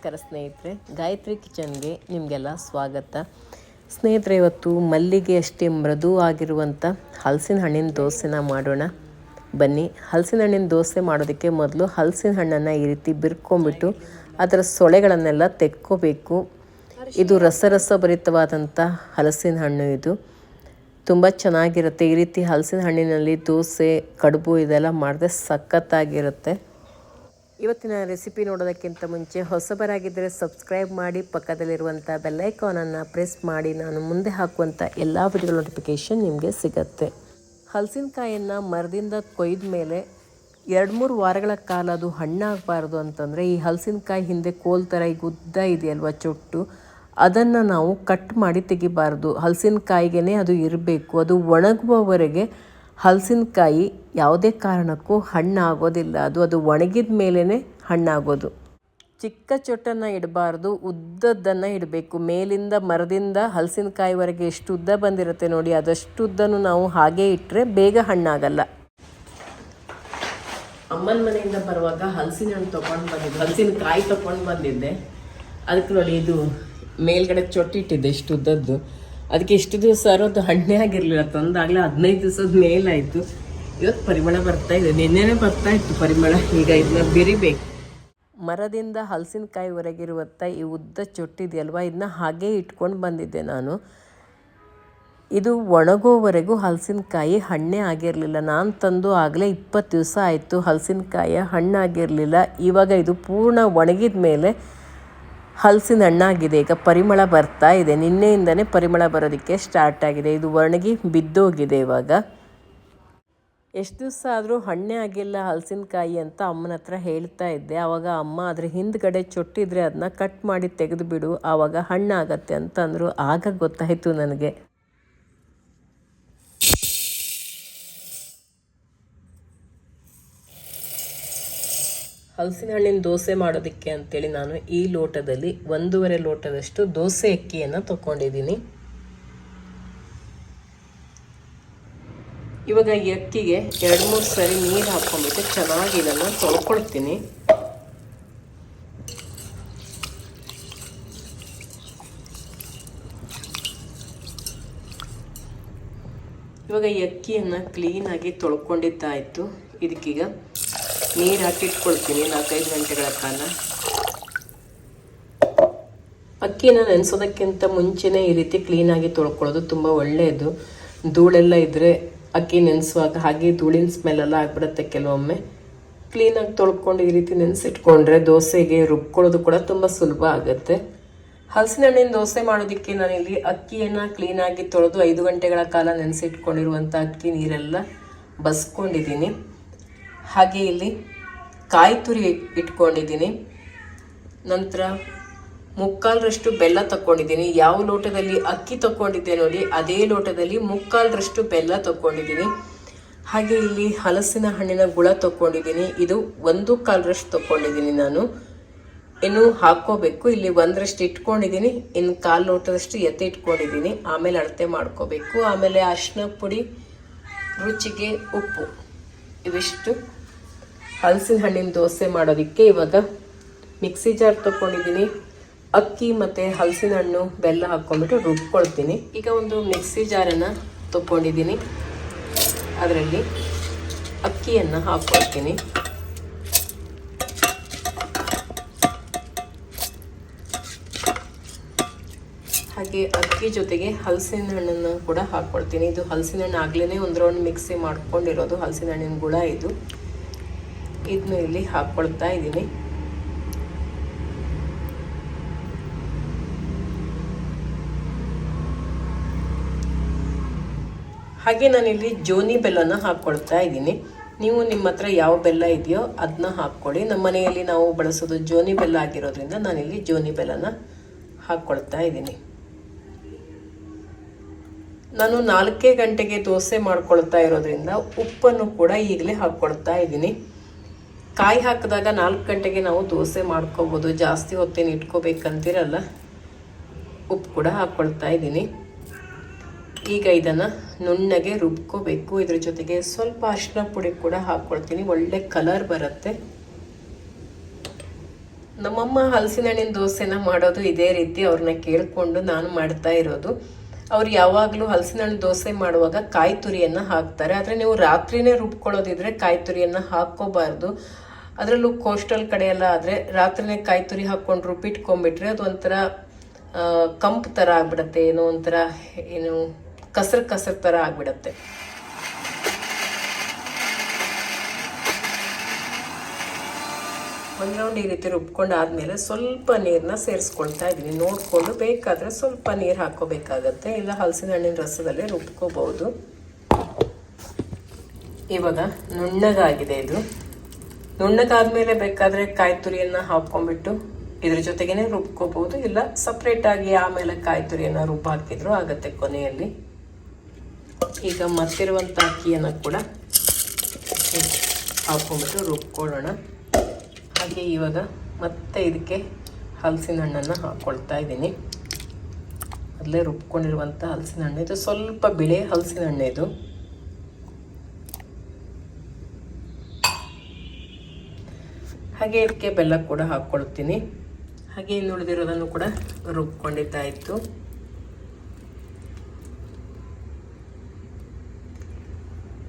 ನಮಸ್ಕಾರ ಸ್ನೇಹಿತರೆ, ಗಾಯತ್ರಿ ಕಿಚನ್ಗೆ ನಿಮಗೆಲ್ಲ ಸ್ವಾಗತ. ಸ್ನೇಹಿತರೆ, ಇವತ್ತು ಮಲ್ಲಿಗೆ ಅಷ್ಟೇ ಮೃದು ಆಗಿರುವಂಥ ಹಲಸಿನ ಹಣ್ಣಿನ ದೋಸೆನ ಮಾಡೋಣ. ಬನ್ನಿ, ಹಲಸಿನ ಹಣ್ಣಿನ ದೋಸೆ ಮಾಡೋದಕ್ಕೆ ಮೊದಲು ಹಲಸಿನ ಹಣ್ಣನ್ನು ಈ ರೀತಿ ಬಿರ್ಕೊಂಬಿಟ್ಟು ಅದರ ಸೊಳೆಗಳನ್ನೆಲ್ಲ ತೆಕ್ಕೋಬೇಕು. ಇದು ರಸರಸಭರಿತವಾದಂಥ ಹಲಸಿನ ಹಣ್ಣು ಇದು. ತುಂಬ ಚೆನ್ನಾಗಿರುತ್ತೆ. ಈ ರೀತಿ ಹಲಸಿನ ಹಣ್ಣಿನಲ್ಲಿ ದೋಸೆ, ಕಡುಬು ಇದೆಲ್ಲ ಮಾಡಿದ್ರೆ ಸಖತ್ತಾಗಿರುತ್ತೆ. ಇವತ್ತಿನ ರೆಸಿಪಿ ನೋಡೋದಕ್ಕಿಂತ ಮುಂಚೆ ಹೊಸಬರಾಗಿದ್ದರೆ ಸಬ್ಸ್ಕ್ರೈಬ್ ಮಾಡಿ ಪಕ್ಕದಲ್ಲಿರುವಂಥ ಬೆಲ್ಲೈಕಾನನ್ನು ಪ್ರೆಸ್ ಮಾಡಿ ನಾನು ಮುಂದೆ ಹಾಕುವಂಥ ಎಲ್ಲ ವಿಡಿಯೋ ನೋಟಿಫಿಕೇಷನ್ ನಿಮಗೆ ಸಿಗತ್ತೆ. ಹಲಸಿನಕಾಯನ್ನು ಮರದಿಂದ ಕೊಯ್ದ ಮೇಲೆ ಎರಡು ಮೂರು ವಾರಗಳ ಕಾಲ ಅದು ಹಣ್ಣಾಗಬಾರ್ದು ಅಂತಂದರೆ ಈ ಹಲಸಿನಕಾಯಿ ಹಿಂದೆ ಕೋಲ್ ಥರ ಈಗ ಉದ್ದ ಇದೆಯಲ್ವ ಚೊಟ್ಟು, ಅದನ್ನು ನಾವು ಕಟ್ ಮಾಡಿ ತೆಗಿಬಾರ್ದು. ಹಲಸಿನಕಾಯಿಗೆ ಅದು ಇರಬೇಕು. ಅದು ಒಣಗುವವರೆಗೆ ಹಲಸಿನಕಾಯಿ ಯಾವುದೇ ಕಾರಣಕ್ಕೂ ಹಣ್ಣಾಗೋದಿಲ್ಲ. ಅದು ಅದು ಒಣಗಿದ ಮೇಲೇ ಹಣ್ಣಾಗೋದು. ಚಿಕ್ಕ ಚೊಟ್ಟನ್ನು ಇಡಬಾರ್ದು, ಉದ್ದದ್ದನ್ನು ಇಡಬೇಕು. ಮೇಲಿಂದ ಮರದಿಂದ ಹಲಸಿನಕಾಯಿವರೆಗೆ ಎಷ್ಟು ಉದ್ದ ಬಂದಿರುತ್ತೆ ನೋಡಿ, ಅದಷ್ಟು ಉದ್ದನೂ ನಾವು ಹಾಗೆ ಇಟ್ಟರೆ ಬೇಗ ಹಣ್ಣಾಗಲ್ಲ. ಅಮ್ಮನ ಮನೆಯಿಂದ ಬರುವಾಗ ಹಲಸಿನ ಹಣ್ಣು ತೊಗೊಂಡು ಬಂದಿದ್ದೆ. ಹಲಸಿನಕಾಯಿ ತೊಗೊಂಡು ಬಂದಿದ್ದೆ. ಅದಕ್ಕೆ ನೋಡಿ ಇದು ಮೇಲ್ಗಡೆ ಚೊಟ್ಟಿಟ್ಟಿದ್ದೆ ಇಷ್ಟು ಉದ್ದದ್ದು. ಅದಕ್ಕೆ ಇಷ್ಟು ದಿವಸ ಅದು ಹಣ್ಣೇ ಆಗಿರಲಿಲ್ಲ. ತಂದಾಗಲೇ ಹದಿನೈದು ದಿವಸದ ಮೇಲಾಯಿತು. ಇವತ್ತು ಪರಿಮಳ ಬರ್ತಾ ಇದೆ. ನಿನ್ನೆನೇ ಬರ್ತಾ ಇತ್ತು ಪರಿಮಳ, ಈಗ ಇದನ್ನ ಬಿರಿಬೇಕು. ಮರದಿಂದ ಹಲಸಿನಕಾಯಿ ಹೊರಗಿರುವಂಥ ಈ ಉದ್ದ ಚೊಟ್ಟಿದೆಯಲ್ವಾ? ಇದನ್ನ ಹಾಗೇ ಇಟ್ಕೊಂಡು ಬಂದಿದ್ದೆ ನಾನು. ಇದು ಒಣಗೋವರೆಗೂ ಹಲಸಿನಕಾಯಿ ಹಣ್ಣೇ ಆಗಿರಲಿಲ್ಲ. ನಾನು ತಂದು ಆಗಲೇ ಇಪ್ಪತ್ತು ದಿವಸ ಆಯಿತು ಹಲಸಿನಕಾಯಿ ಹಣ್ಣಾಗಿರಲಿಲ್ಲ ಇವಾಗ ಇದು ಪೂರ್ಣ ಒಣಗಿದ ಮೇಲೆ ಹಲಸಿನ ಹಣ್ಣಾಗಿದೆ. ಈಗ ಪರಿಮಳ ಬರ್ತಾ ಇದೆ. ನಿನ್ನೆಯಿಂದನೇ ಪರಿಮಳ ಬರೋದಕ್ಕೆ ಸ್ಟಾರ್ಟ್ ಆಗಿದೆ. ಇದು ಒಣಗಿ ಬಿದ್ದೋಗಿದೆ ಇವಾಗ. ಎಷ್ಟು ದಿವಸ ಆದರೂ ಹಣ್ಣೆ ಆಗಿಲ್ಲ ಹಲಸಿನಕಾಯಿ ಅಂತ ಅಮ್ಮನ ಹತ್ರ ಹೇಳ್ತಾ ಇದ್ದೆ. ಆವಾಗ ಅಮ್ಮ ಅದ್ರ ಹಿಂದ್ಗಡೆ ಚೊಟ್ಟಿದ್ರೆ ಅದನ್ನ ಕಟ್ ಮಾಡಿ ತೆಗೆದು ಬಿಡು ಆವಾಗ ಹಣ್ಣಾಗತ್ತೆ ಅಂತಂದರು. ಆಗ ಗೊತ್ತಾಯಿತು ನನಗೆ. ಹಲಸಿನ ಹಣ್ಣಿನ ದೋಸೆ ಮಾಡೋದಕ್ಕೆ ಅಂತೇಳಿ ನಾನು ಈ ಲೋಟದಲ್ಲಿ ಒಂದೂವರೆ ಲೋಟದಷ್ಟು ದೋಸೆ ಅಕ್ಕಿಯನ್ನು ತಗೊಂಡಿದ್ದೀನಿ. ಇವಾಗ ಈ ಅಕ್ಕಿಗೆ ಎರಡು ಮೂರು ಸರಿ ನೀರು ಹಾಕ್ಕೊಂಡ್ಬಿಟ್ಟು ಚೆನ್ನಾಗಿ ಇದನ್ನು ತೊಳ್ಕೊಳ್ತೀನಿ. ಇವಾಗ ಈ ಅಕ್ಕಿಯನ್ನು ಕ್ಲೀನಾಗಿ ತೊಳ್ಕೊಂಡಿದ್ದಾಯಿತು. ಇದಕ್ಕೀಗ ನೀರು ಹಾಕಿಟ್ಕೊಳ್ತೀನಿ ನಾಲ್ಕೈದು ಗಂಟೆಗಳ ಕಾಲ. ಅಕ್ಕಿನ ನೆನೆಸೋದಕ್ಕಿಂತ ಮುಂಚೆನೇ ಈ ರೀತಿ ಕ್ಲೀನಾಗಿ ತೊಳ್ಕೊಳ್ಳೋದು ತುಂಬ ಒಳ್ಳೆಯದು. ಧೂಳೆಲ್ಲ ಇದ್ದರೆ ಅಕ್ಕಿ ನೆನೆಸುವಾಗ ಹಾಗೆ ಧೂಳಿನ ಸ್ಮೆಲ್ಲೆಲ್ಲ ಆಗ್ಬಿಡುತ್ತೆ ಕೆಲವೊಮ್ಮೆ. ಕ್ಲೀನಾಗಿ ತೊಳ್ಕೊಂಡು ಈ ರೀತಿ ನೆನೆಸಿಟ್ಕೊಂಡ್ರೆ ದೋಸೆಗೆ ರುಬ್ಕೊಳ್ಳೋದು ಕೂಡ ತುಂಬ ಸುಲಭ ಆಗುತ್ತೆ. ಹಲಸಿನ ಹಣ್ಣಿನ ದೋಸೆ ಮಾಡೋದಕ್ಕೆ ನಾನಿಲ್ಲಿ ಅಕ್ಕಿಯನ್ನು ಕ್ಲೀನಾಗಿ ತೊಳೆದು ಐದು ಗಂಟೆಗಳ ಕಾಲ ನೆನೆಸಿಟ್ಕೊಂಡಿರುವಂಥ ಅಕ್ಕಿ ನೀರೆಲ್ಲ ಬಸ್ಕೊಂಡಿದ್ದೀನಿ. ಹಾಗೆ ಇಲ್ಲಿ ಕಾಯಿ ತುರಿ ಇಟ್ಕೊಂಡಿದ್ದೀನಿ. ನಂತರ ಮುಕ್ಕಾಲರಷ್ಟು ಬೆಲ್ಲ ತಗೊಂಡಿದ್ದೀನಿ ಯಾವ ಲೋಟದಲ್ಲಿ ಅಕ್ಕಿ ತಗೊಂಡಿದ್ದೆ ನೋಡಿ, ಅದೇ ಲೋಟದಲ್ಲಿ ಮುಕ್ಕಾಲರಷ್ಟು ಬೆಲ್ಲ ತಗೊಂಡಿದ್ದೀನಿ ಹಾಗೆ ಇಲ್ಲಿ ಹಲಸಿನ ಹಣ್ಣಿನ ಗುಳ ತಗೊಂಡಿದ್ದೀನಿ ಇದು ಒಂದು ಕಾಲರಷ್ಟು ತಗೊಂಡಿದ್ದೀನಿ ನಾನು. ಇನ್ನು ಹಾಕ್ಕೋಬೇಕು. ಇಲ್ಲಿ ಒಂದರಷ್ಟು ಇಟ್ಕೊಂಡಿದ್ದೀನಿ. ಇನ್ನು ಕಾಲು ಲೋಟದಷ್ಟು ಎತ್ತೆ ಇಟ್ಕೊಂಡಿದ್ದೀನಿ. ಆಮೇಲೆ ಅಳತೆ ಮಾಡ್ಕೋಬೇಕು. ಆಮೇಲೆ ಅರಿಶಿನ ಪುಡಿ, ರುಚಿಗೆ ಉಪ್ಪು. ಇವಿಷ್ಟು. ಹಲಸಿನ ಹಣ್ಣಿನ ದೋಸೆ ಮಾಡೋದಕ್ಕೆ ಇವಾಗ ಮಿಕ್ಸಿ ಜಾರ್ ತಗೊಂಡಿದ್ದೀನಿ ಅಕ್ಕಿ ಮತ್ತು ಹಲಸಿನ ಹಣ್ಣು ಬೆಲ್ಲ ಹಾಕ್ಕೊಂಡ್ಬಿಟ್ಟು ರುಬ್ಕೊಳ್ತೀನಿ. ಈಗ ಒಂದು ಮಿಕ್ಸಿ ಜಾರನ್ನು ತಗೊಂಡಿದ್ದೀನಿ ಅದರಲ್ಲಿ ಅಕ್ಕಿಯನ್ನು ಹಾಕ್ಕೊಳ್ತೀನಿ. ಹಾಗೆ ಅಕ್ಕಿ ಜೊತೆಗೆ ಹಲಸಿನ ಹಣ್ಣನ್ನು ಕೂಡ ಹಾಕ್ಕೊಳ್ತೀನಿ. ಇದು ಹಲಸಿನ ಹಣ್ಣು ಆಗ್ಲೇ ಒಂದು ರೌಂಡ್ ಮಿಕ್ಸಿ ಮಾಡ್ಕೊಂಡಿರೋದು ಹಲಸಿನ ಹಣ್ಣಿನ ಗುಳ ಇದು. ಇದನ್ನು ಇಲ್ಲಿ ಹಾಕ್ಕೊಳ್ತಾ ಇದ್ದೀನಿ. ಹಾಗೆ ನಾನಿಲ್ಲಿ ಜೋನಿ ಬೆಲ್ಲನ ಹಾಕ್ಕೊಳ್ತಾ ಇದ್ದೀನಿ. ನೀವು ನಿಮ್ಮ ಹತ್ರ ಯಾವ ಬೆಲ್ಲ ಇದೆಯೋ ಅದನ್ನ ಹಾಕ್ಕೊಳ್ಳಿ. ನಮ್ಮ ಮನೆಯಲ್ಲಿ ನಾವು ಬಳಸೋದು ಜೋನಿ ಬೆಲ್ಲ ಆಗಿರೋದ್ರಿಂದ ನಾನಿಲ್ಲಿ ಜೋನಿ ಬೆಲ್ಲನ ಹಾಕ್ಕೊಳ್ತಾ ಇದ್ದೀನಿ. ನಾನು ನಾಲ್ಕೇ ಗಂಟೆಗೆ ದೋಸೆ ಮಾಡ್ಕೊಳ್ತಾ ಇರೋದ್ರಿಂದ ಉಪ್ಪನ್ನು ಕೂಡ ಈಗಲೇ ಹಾಕ್ಕೊಳ್ತಾ ಇದ್ದೀನಿ. ಕಾಯಿ ಹಾಕಿದಾಗ ನಾಲ್ಕು ಗಂಟೆಗೆ ನಾವು ದೋಸೆ ಮಾಡ್ಕೋಬೋದು. ಜಾಸ್ತಿ ಹೊತ್ತೇನು ಇಟ್ಕೋಬೇಕಂತಿರಲ್ಲ. ಉಪ್ಪು ಕೂಡ ಹಾಕ್ಕೊಳ್ತಾ ಇದ್ದೀನಿ. ಈಗ ಇದನ್ನು ನುಣ್ಣಗೆ ರುಬ್ಕೋಬೇಕು. ಇದ್ರ ಜೊತೆಗೆ ಸ್ವಲ್ಪ ಅರಿಶಿನ ಪುಡಿ ಕೂಡ ಹಾಕ್ಕೊಳ್ತೀನಿ ಒಳ್ಳೆ ಕಲರ್ ಬರುತ್ತೆ. ನಮ್ಮಮ್ಮ ಹಲಸಿನ ಹಣ್ಣಿನ ದೋಸೆನ ಮಾಡೋದು ಇದೇ ರೀತಿ ಅವ್ರನ್ನ ಕೇಳಿಕೊಂಡು ನಾನು ಮಾಡ್ತಾ ಇರೋದು. ಅವ್ರು ಯಾವಾಗಲೂ ಹಲಸಿನ ಹಣ್ಣು ದೋಸೆ ಮಾಡುವಾಗ ಕಾಯಿ ತುರಿಯನ್ನು ಹಾಕ್ತಾರೆ. ಆದರೆ ನೀವು ರಾತ್ರಿನೇ ರುಬ್ಕೊಳ್ಳೋದಿದ್ರೆ ಕಾಯಿ ತುರಿಯನ್ನು ಹಾಕ್ಕೋಬಾರ್ದು. ಅದರಲ್ಲೂ ಕೋಸ್ಟಲ್ ಕಡೆ ಎಲ್ಲ ಆದರೆ ರಾತ್ರಿನೇ ಕಾಯಿ ತುರಿ ಹಾಕ್ಕೊಂಡು ರುಬ್ಬಿಟ್ಕೊಂಡ್ಬಿಟ್ರೆ ಒಂಥರ ಕಂಪು ಥರ ಆಗ್ಬಿಡತ್ತೆ. ಏನೋ ಒಂಥರ, ಏನು ಕಸರು ಕಸರು ಥರ ಆಗ್ಬಿಡತ್ತೆ. ಒಂದು ರೌಂಡ್ ಈ ರೀತಿ ರುಬ್ಕೊಂಡು ಆದಮೇಲೆ ಸ್ವಲ್ಪ ನೀರನ್ನ ಸೇರಿಸ್ಕೊಳ್ತಾ ಇದ್ದೀನಿ. ನೋಡಿಕೊಂಡು ಬೇಕಾದರೆ ಸ್ವಲ್ಪ ನೀರು ಹಾಕ್ಕೋಬೇಕಾಗತ್ತೆ. ಇಲ್ಲ ಹಲಸಿನ ಹಣ್ಣಿನ ರಸದಲ್ಲೇ ರುಬ್ಕೋಬಹುದು. ಇವಾಗ ನುಣ್ಣಗಾಗಿದೆ ಇದು. ನುಣ್ಣಗಾದ್ಮೇಲೆ ಬೇಕಾದರೆ ಕಾಯಿ ತುರಿಯನ್ನು ಹಾಕ್ಕೊಂಡ್ಬಿಟ್ಟು ಇದ್ರ ಜೊತೆಗೇನೆ ರುಬ್ಕೋಬಹುದು. ಇಲ್ಲ ಸಪ್ರೇಟಾಗಿ ಆಮೇಲೆ ಕಾಯಿ ತುರಿಯನ್ನು ರುಬ್ಬ ಹಾಕಿದ್ರು ಆಗತ್ತೆ ಕೊನೆಯಲ್ಲಿ. ಈಗ ಮತ್ತಿರುವಂಥ ಅಕ್ಕಿಯನ್ನು ಕೂಡ ಹಾಕ್ಕೊಂಡ್ಬಿಟ್ಟು ರುಬ್ಕೊಳ್ಳೋಣ. ಹಾಗೆ ಇವಾಗ ಮತ್ತೆ ಇದಕ್ಕೆ ಹಲಸಿನ ಹಣ್ಣನ್ನು ಹಾಕ್ಕೊಳ್ತಾ ಇದ್ದೀನಿ. ಮೊದಲೇ ರುಬ್ಕೊಂಡಿರುವಂಥ ಹಲಸಿನ ಹಣ್ಣು. ಇದು ಸ್ವಲ್ಪ ಬಿಳೆ ಹಲಸಿನ ಹಣ್ಣು ಇದು. ಹಾಗೆ ಇದಕ್ಕೆ ಬೆಲ್ಲ ಕೂಡ ಹಾಕ್ಕೊಳ್ತೀನಿ. ಹಾಗೆ ಇನ್ನುಳಿದಿರೋದನ್ನು ಕೂಡ ರುಬ್ಕೊಂಡಿದ್ದಾಯಿತು.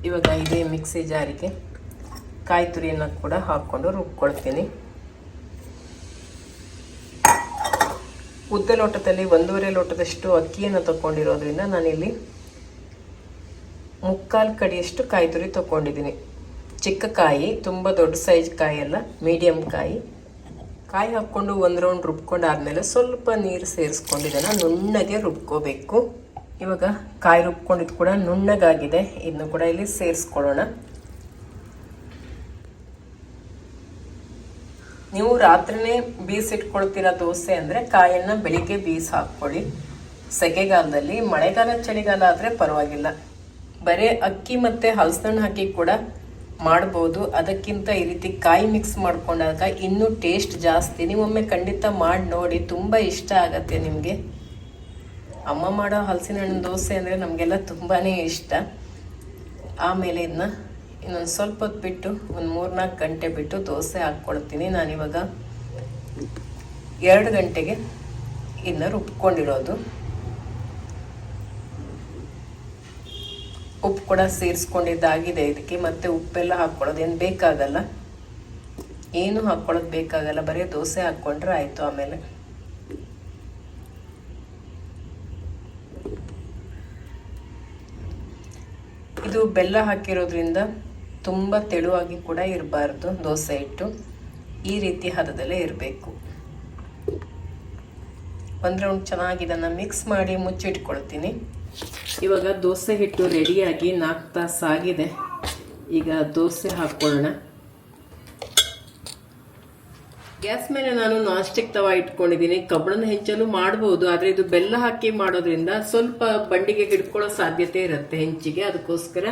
ಇವಾಗ ಇದೇ ಮಿಕ್ಸಿ ಜಾರಿಗೆ ಕಾಯಿ ತುರಿಯನ್ನು ಕೂಡ ಹಾಕ್ಕೊಂಡು ರುಬ್ಕೊಳ್ತೀನಿ. ಉದ್ದ ಲೋಟದಲ್ಲಿ ಒಂದೂವರೆ ಲೋಟದಷ್ಟು ಅಕ್ಕಿಯನ್ನು ತಗೊಂಡಿರೋದ್ರಿಂದ ನಾನಿಲ್ಲಿ ಮುಕ್ಕಾಲು ಕಡಿಯಷ್ಟು ಕಾಯಿ ತುರಿ ತಗೊಂಡಿದ್ದೀನಿ ಚಿಕ್ಕ ಕಾಯಿ, ತುಂಬ ದೊಡ್ಡ ಸೈಜ್ ಕಾಯಿ ಅಲ್ಲ ಮೀಡಿಯಮ್ ಕಾಯಿ. ಕಾಯಿ ಹಾಕ್ಕೊಂಡು ಒಂದು ರೌಂಡ್ ರುಬ್ಕೊಂಡಾದ್ಮೇಲೆ ಸ್ವಲ್ಪ ನೀರು ಸೇರಿಸ್ಕೊಂಡಿದ್ದೇನೆ ನುಣ್ಣಗೆ ರುಬ್ಕೋಬೇಕು. ಇವಾಗ ಕಾಯಿ ರುಬ್ಕೊಂಡಿದ್ದು ಕೂಡ ನುಣ್ಣಗಾಗಿದೆ. ಇದನ್ನು ಕೂಡ ಇಲ್ಲಿ ಸೇರಿಸ್ಕೊಳ್ಳೋಣ. ನೀವು ರಾತ್ರಿನೇ ಬೀಸಿಟ್ಕೊಳ್ತೀರಾ ದೋಸೆ ಅಂದರೆ ಕಾಯನ್ನು ಬೆಳಿಗ್ಗೆ ಬೀಸ್ ಹಾಕ್ಕೊಳ್ಳಿ ಸೆಕೆಗಾಲದಲ್ಲಿ, ಮಳೆಗಾಲ, ಚಳಿಗಾಲ ಆದರೆ ಪರವಾಗಿಲ್ಲ. ಬರೀ ಅಕ್ಕಿ ಮತ್ತು ಹಲಸಣ್ಣು ಹಾಕಿ ಕೂಡ ಮಾಡ್ಬೋದು. ಅದಕ್ಕಿಂತ ಈ ರೀತಿ ಕಾಯಿ ಮಿಕ್ಸ್ ಮಾಡ್ಕೊಂಡಾಗ ಇನ್ನೂ ಟೇಸ್ಟ್ ಜಾಸ್ತಿ. ನೀವೊಮ್ಮೆ ಖಂಡಿತ ಮಾಡಿ ನೋಡಿ, ತುಂಬ ಇಷ್ಟ ಆಗತ್ತೆ ನಿಮಗೆ. ಅಮ್ಮ ಮಾಡೋ ಹಲಸಿನ ಹಣ್ಣಿನ ದೋಸೆ ಅಂದರೆ ನಮಗೆಲ್ಲ ತುಂಬಾ ಇಷ್ಟ. ಆಮೇಲೆ ಇದನ್ನ ಇನ್ನೊಂದು ಸ್ವಲ್ಪ ಹೊತ್ತು ಬಿಟ್ಟು ಒಂದು ಮೂರ್ನಾಲ್ಕು ಗಂಟೆ ಬಿಟ್ಟು ದೋಸೆ ಹಾಕ್ಕೊಳ್ತೀನಿ. ನಾನಿವಾಗ ಎರಡು ಗಂಟೆಗೆ ಇದನ್ನ ರುಬ್ಕೊಂಡಿರೋದು. ಉಪ್ಪು ಕೂಡ ಸೇರಿಸ್ಕೊಂಡಿದ್ದಾಗಿದೆ ಇದಕ್ಕೆ. ಮತ್ತೆ ಉಪ್ಪೆಲ್ಲ ಹಾಕ್ಕೊಳ್ಳೋದು. ಏನು ಬೇಕಾಗಲ್ಲ. ಏನು ಹಾಕ್ಕೊಳ್ಳೋದು ಬೇಕಾಗಲ್ಲ. ಬರೀ ದೋಸೆ ಹಾಕ್ಕೊಂಡ್ರೆ ಆಯಿತು ಆಮೇಲೆ. ಇದು ಬೆಲ್ಲ ಹಾಕಿರೋದ್ರಿಂದ ತುಂಬ ತೆಳುವಾಗಿ ಕೂಡ ಇರಬಾರ್ದು, ದೋಸೆ ಹಿಟ್ಟು. ಈ ರೀತಿ ಹದದಲ್ಲೇ ಇರಬೇಕು. ಒಂದು ರೌಂಡ್ ಚೆನ್ನಾಗಿ ಇದನ್ನು ಮಿಕ್ಸ್ ಮಾಡಿ ಮುಚ್ಚಿಟ್ಕೊಳ್ತೀನಿ. ಇವಾಗ ದೋಸೆ ಹಿಟ್ಟು ರೆಡಿಯಾಗಿ ನಾಲ್ಕು ತಾಸು ಈಗ ದೋಸೆ ಹಾಕ್ಕೊಳ್ಳೋಣ. ಗ್ಯಾಸ್ ಮೇಲೆ ನಾನು ನಾನ್ ಸ್ಟಿಕ್ ತವ ಇಟ್ಕೊಂಡಿದ್ದೀನಿ. ಕಬ್ಬಣದ ಹೆಂಚಲು ಮಾಡ್ಬೋದು, ಆದರೆ ಇದು ಬೆಲ್ಲ ಹಾಕಿ ಮಾಡೋದ್ರಿಂದ ಸ್ವಲ್ಪ ಬಂಡಿಗೆ ಹಿಡ್ಕೊಳ್ಳೋ ಸಾಧ್ಯತೆ ಇರುತ್ತೆ ಹೆಂಚಿಗೆ. ಅದಕ್ಕೋಸ್ಕರ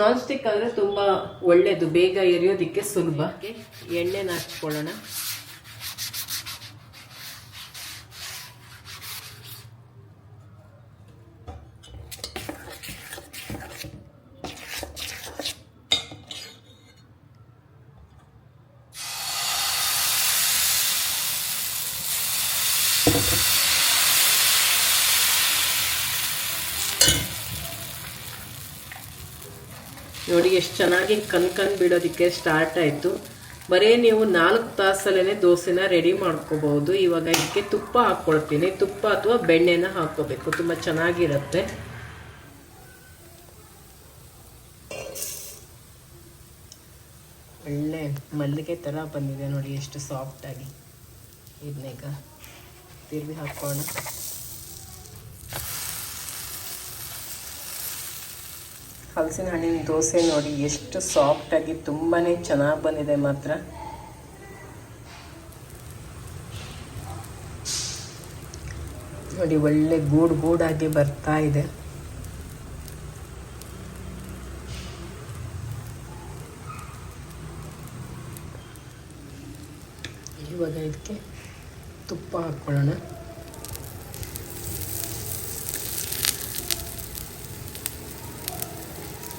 ನಾನ್ ಸ್ಟಿಕ್ ಆದರೆ ತುಂಬ ಒಳ್ಳೆಯದು ಬೇಗ ಎರಿಯೋದಕ್ಕೆ ಸುಲಭ. ಎಣ್ಣೆನ ಹಚ್ಕೊಳ್ಳೋಣ. ನೋಡಿ, ಎಷ್ಟು ಚೆನ್ನಾಗಿ ಕಣ್ ಬಿಡೋದಕ್ಕೆ ಸ್ಟಾರ್ಟ್ ಆಯಿತು. ಬರೀ ನೀವು ನಾಲ್ಕು ತಾಸಲ್ಲೇ ದೋಸೆನ ರೆಡಿ ಮಾಡ್ಕೋಬಹುದು. ಇವಾಗ ಇದಕ್ಕೆ ತುಪ್ಪ ಹಾಕ್ಕೊಳ್ತೀನಿ. ತುಪ್ಪ ಅಥವಾ ಬೆಣ್ಣೆನ ಹಾಕ್ಕೋಬೇಕು. ತುಂಬ ಚೆನ್ನಾಗಿರುತ್ತೆ. ಒಳ್ಳೆ ಮಲ್ಲಿಗೆ ಥರ ಬಂದಿದೆ ನೋಡಿ, ಎಷ್ಟು ಸಾಫ್ಟಾಗಿ ಇದನ್ನೀಗ ತಿರುವಿ ಹಾಕೋಣ ಹಲಸಿನ ಹಣ್ಣಿನ ದೋಸೆ ನೋಡಿ, ಎಷ್ಟು ಸಾಫ್ಟಾಗಿ ತುಂಬಾ ಚೆನ್ನಾಗಿ ಬಂದಿದೆ ಮಾತ್ರ. ನೋಡಿ, ಒಳ್ಳೆ ಗೂಡು ಗೂಡಾಗಿ ಬರ್ತಾ ಇದೆ. ಇವಾಗ ಇದಕ್ಕೆ ತುಪ್ಪ ಹಾಕ್ಕೊಳ್ಳೋಣ.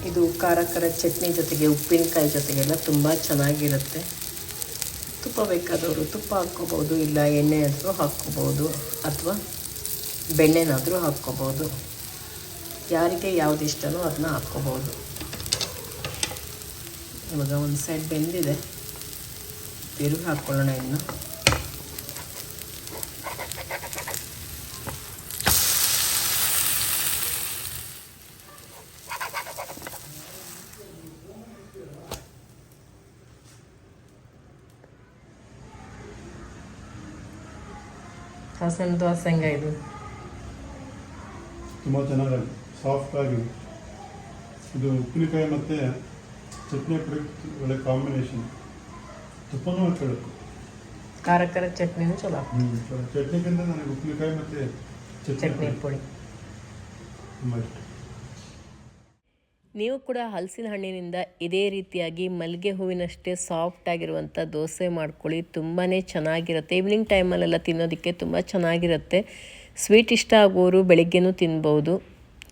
ಇದು ಖಾರ ಖಾರ ಚಟ್ನಿ ಜೊತೆಗೆ ಉಪ್ಪಿನಕಾಯಿ ಜೊತೆಗೆಲ್ಲ ತುಂಬ ಚೆನ್ನಾಗಿರುತ್ತೆ. ತುಪ್ಪ ಬೇಕಾದವರು ತುಪ್ಪ ಹಾಕ್ಕೋಬೋದು ಇಲ್ಲ ಎಣ್ಣೆ ಆದರೂ ಹಾಕ್ಕೋಬೋದು ಅಥವಾ ಬೆಣ್ಣೆನಾದರೂ ಹಾಕ್ಕೋಬೋದು ಯಾರಿಗೆ ಯಾವ್ದು ಇಷ್ಟನೋ ಅದನ್ನ ಹಾಕ್ಕೋಬೋದು ಇವಾಗ ಒಂದು ಸೈಡ್ ಬೆಂದಿದೆ. ತಿರುಗಿ ಹಾಕ್ಕೊಳ್ಳೋಣ ಇನ್ನು. ಹಸನ್ ದೋಸೆ ಹೆಂಗ ಇದು. ತುಂಬ ಚೆನ್ನಾಗಿದೆ. ಸಾಫ್ಟ್ ಆಗಿದೆ ಇದು ಉಪ್ಪಿನಕಾಯಿ ಮತ್ತು ಚಟ್ನಿ ಪುಡಿ ಒಳ್ಳೆ ಕಾಂಬಿನೇಷನ್ ತುಪ್ಪನೂ ಹಾಕಬೇಕು ಖಾರ ಖಾರ ಚಟ್ನಿನೂ ಚಲೋ. ಚಟ್ನಿಗಿಂತ ನನಗೆ ಉಪ್ಪಿನಕಾಯಿ ಮತ್ತು ಚಟ್ನಿ ಪುಡಿ. ತುಂಬ ಇಷ್ಟ. ನೀವು ಕೂಡ ಹಲಸಿನ ಹಣ್ಣಿನಿಂದ ಇದೇ ರೀತಿಯಾಗಿ ಮಲ್ಲಿಗೆ ಹೂವಿನಷ್ಟೇ ಸಾಫ್ಟ್ ಆಗಿರುವಂಥ ದೋಸೆ ಮಾಡ್ಕೊಳ್ಳಿ. ತುಂಬಾ ಚೆನ್ನಾಗಿರುತ್ತೆ. ಈವ್ನಿಂಗ್ ಟೈಮಲ್ಲೆಲ್ಲ ತಿನ್ನೋದಕ್ಕೆ ತುಂಬ ಚೆನ್ನಾಗಿರುತ್ತೆ. ಸ್ವೀಟ್ ಇಷ್ಟ ಆಗೋರು ಬೆಳಿಗ್ಗೆನೂ ತಿನ್ಬೋದು.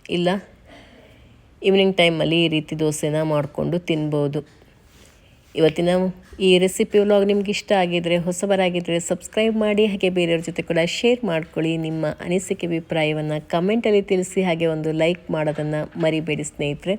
ಇಲ್ಲ ಈವ್ನಿಂಗ್ ಟೈಮಲ್ಲಿ ಈ ರೀತಿ ದೋಸೆನ ಮಾಡಿಕೊಂಡು ತಿನ್ಬೋದು. ಇವತ್ತಿನ ಈ ರೆಸಿಪಿ ವ್ಲಾಗ್ ನಿಮ್ಗೆ ಇಷ್ಟ ಆಗಿದ್ರೆ ಹೊಸಬರಾಗಿದ್ದರೆ ಸಬ್ಸ್ಕ್ರೈಬ್ ಮಾಡಿ, ಹಾಗೆ ಬೇರೆಯವ್ರ ಜೊತೆ ಕೂಡ ಶೇರ್ ಮಾಡ್ಕೊಳ್ಳಿ. ನಿಮ್ಮ ಅನಿಸಿಕೆ, ಅಭಿಪ್ರಾಯವನ್ನು ಕಮೆಂಟಲ್ಲಿ ತಿಳಿಸಿ, ಹಾಗೆ ಒಂದು ಲೈಕ್ ಮಾಡೋದನ್ನು ಮರಿಬೇಡಿ ಸ್ನೇಹಿತರೆ.